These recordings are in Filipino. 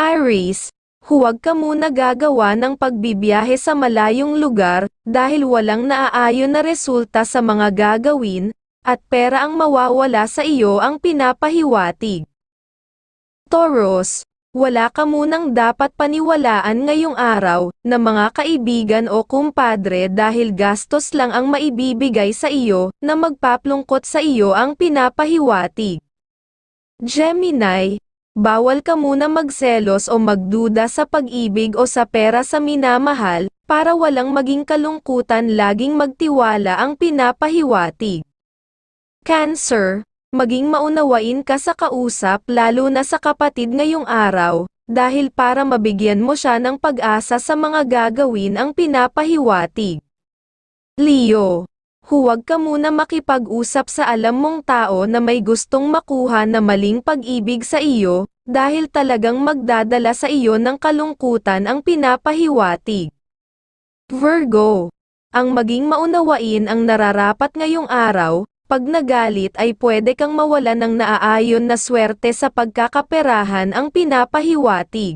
Aries, huwag ka muna gagawa ng pagbibiyahe sa malayong lugar, dahil walang naaayon na resulta sa mga gagawin, at pera ang mawawala sa iyo ang pinapahiwatig. Taurus, wala ka munang dapat paniwalaan ngayong araw, na mga kaibigan o kumpadre dahil gastos lang ang maibibigay sa iyo, na magpaplungkot sa iyo ang pinapahiwatig. Gemini, bawal ka muna magselos o magduda sa pag-ibig o sa pera sa minamahal, para walang maging kalungkutan laging magtiwala ang pinapahiwatig. Cancer, maging maunawain ka sa kausap lalo na sa kapatid ngayong araw, dahil para mabigyan mo siya ng pag-asa sa mga gagawin ang pinapahiwatig. Leo, huwag ka muna makipag-usap sa alam mong tao na may gustong makuha na maling pag-ibig sa iyo, dahil talagang magdadala sa iyo ng kalungkutan ang pinapahiwatig. Virgo, ang maging maunawain ang nararapat ngayong araw, pag nagalit ay pwede kang mawala ng naaayon na swerte sa pagkakaperahan ang pinapahiwatig.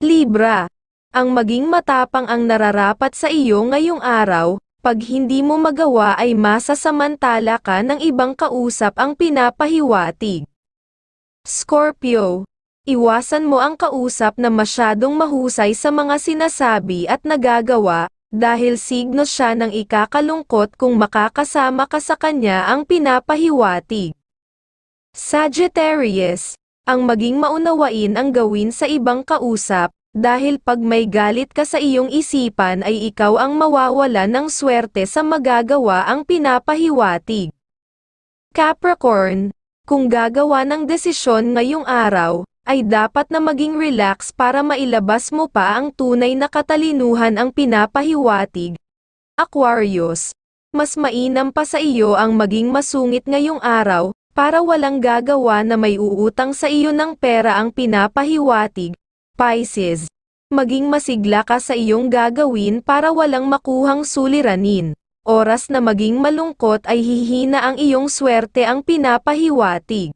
Libra, ang maging matapang ang nararapat sa iyo ngayong araw, pag hindi mo magawa ay masasamantala ka ng ibang kausap ang pinapahiwatig. Scorpio, iwasan mo ang kausap na masyadong mahusay sa mga sinasabi at nagagawa, dahil signo siya ng ikakalungkot kung makakasama ka sa kanya ang pinapahiwatig. Sagittarius, ang maging maunawain ang gawin sa ibang kausap, dahil pag may galit ka sa iyong isipan ay ikaw ang mawawala ng swerte sa magagawa ang pinapahiwatig. Capricorn, kung gagawa ng desisyon ngayong araw, ay dapat na maging relax para mailabas mo pa ang tunay na katalinuhan ang pinapahiwatig. Aquarius, mas mainam pa sa iyo ang maging masungit ngayong araw, para walang gagawa na may uutang sa iyo ng pera ang pinapahiwatig. Pisces, maging masigla ka sa iyong gagawin para walang makuhang suliranin. Oras na maging malungkot ay hihina ang iyong swerte ang pinapahiwatig.